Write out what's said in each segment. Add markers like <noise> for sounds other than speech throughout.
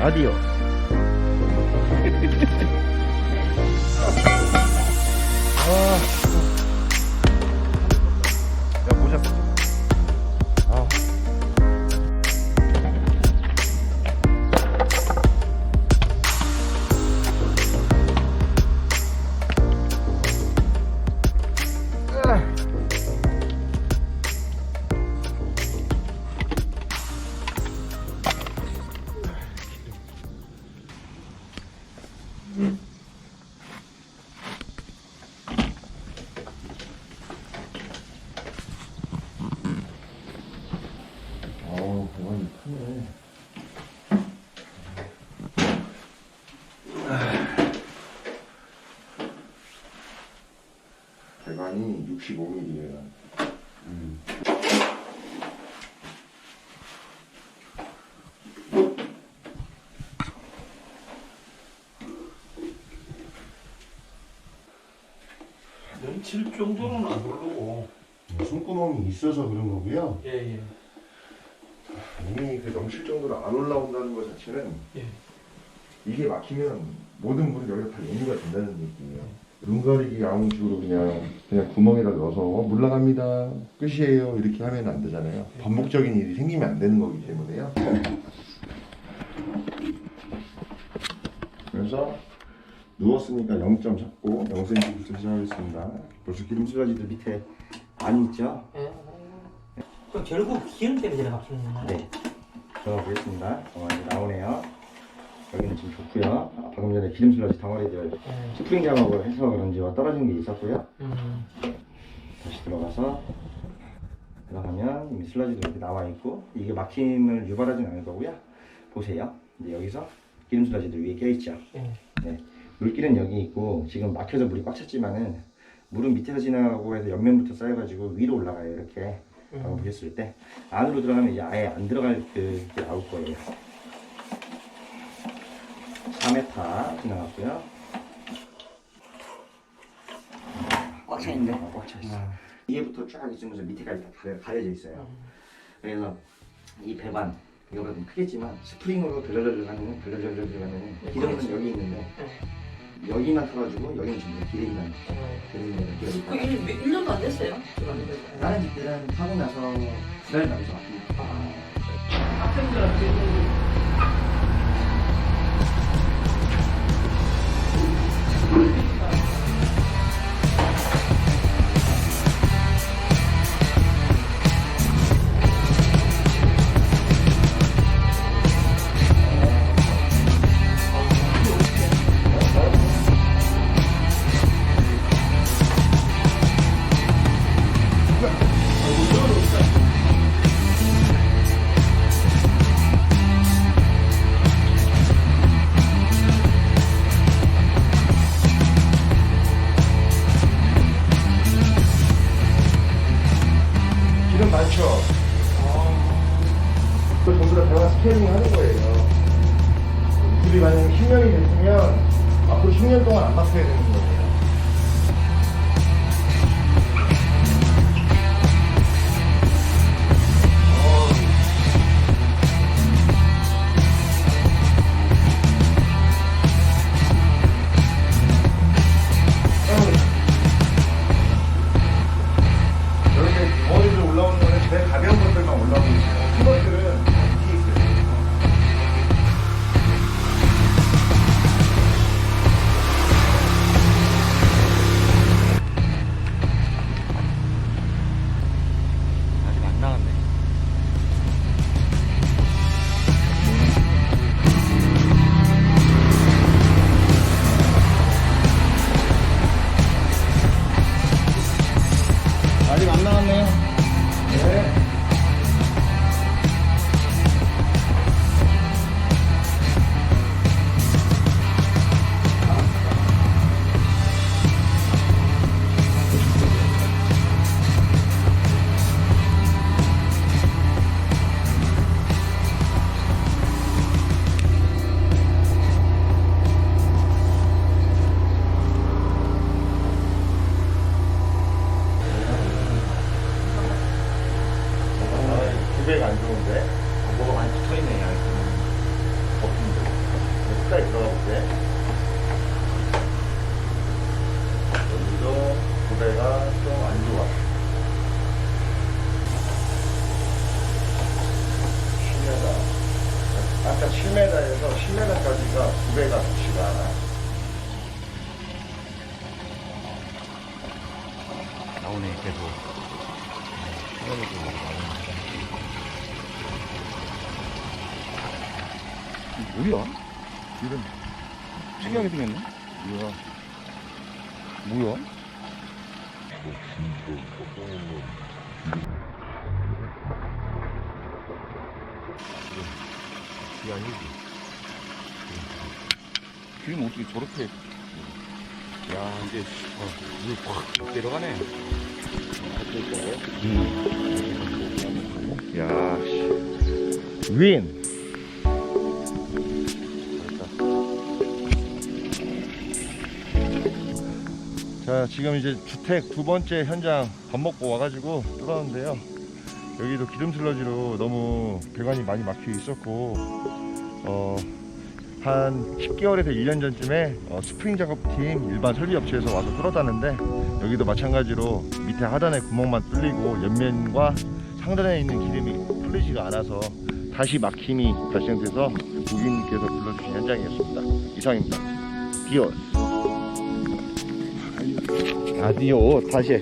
아디오. <laughs> 아. 배관이 65mm예요. 넘칠 정도는 안 오르고. 손구멍이 있어서 그런 거고요. 예 예 이미 그 넘칠 정도로 안 올라온다는 것 자체는 예. 이게 막히면 모든 물이 여기다 다 연유가 된다는 얘기예요. 눈 가리기 아웅식으로 그냥 그냥 구멍에다 넣어서 어, 물 나갑니다 끝이에요 이렇게 하면 안 되잖아요. 반복적인 일이 생기면 안 되는 거기 때문에요. 그래서 누웠으니까 0점 잡고 0cm부터 시작하겠습니다. 벌써 기름 sul라지도 밑에 안 있죠? 그럼 결국 기름 때문에 제가 막히는 건가요? 네. 들어가 보겠습니다. 어, 이제 나오네요. 여기는 지금 좋고요. 아, 방금 전에 기름 슬러지 덩어리들 네. 스프링 작업을 해서 그런지 와 떨어진 게 있었고요. 음, 다시 들어가서 들어가면 이미 슬러지도 이렇게 나와 있고 이게 막힘을 유발하진 않을 거고요. 보세요. 이제 여기서 기름 슬러지도 위에 껴 있죠. 예. 네. 물길은 여기 있고 지금 막혀서 물이 꽉 찼지만은 물은 밑에서 지나가고 해서 옆면부터 쌓여가지고 위로 올라가요. 이렇게 음, 보셨을 때 안으로 들어가면 이제 아예 안 들어갈 그, 게 나올 거예요. 4m 지나갔고요. 꽉 차있는데? 어, 꽉 차있어. 위에부터 쫙 있으면서 밑에까지 다 가려- 가려져 있어요. 그래서 이 배관 이거보다 좀 크겠지만 스프링으로 들러들러 가는 들러들러 가는 기름은 여기 있는데 여기만 터가지고 여기는 전부 기름이만 기름이 그 여기가 1, 1년도 안 됐어요? 다른 집들은 타고 나서 두달 남아서 막힙니다. 기름 다 배관 스케일링 하는 거예요. 집이 만약에 10년이 됐으면 앞으로 10년 동안 안 바뀌어야 되는 거예요. 이렇게 덩어리들 올라오는 거는 제일 가벼운 것들만 올라오고 있어요. 10m. 아까 7m에서 10m까지가 구배가 좋지가 않아. 나오네 계속. 뭐야? 이런 특이하게 생겼네? 뭐야? 뭐야? 이게 아니지. 기름 어떻게 저렇게 야 이제 어, 이게 확 내려가네. 야, 씨. 윈. 자, 지금 이제 주택 두 번째 현장 밥 먹고 와가지고 뚫었는데요. 여기도 기름 슬러지로 너무 배관이 많이 막혀 있었고, 어, 한 10개월에서 1년 전쯤에 어, 스프링 작업팀 일반 설비 업체에서 와서 뚫었다는데 여기도 마찬가지로 밑에 하단에 구멍만 뚫리고 옆면과 상단에 있는 기름이 풀리지가 않아서 다시 막힘이 발생돼서 고객님께서 불러주신 현장이었습니다. 이상입니다. 디오스. 아디오 다시 해.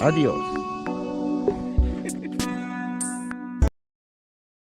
아디오스.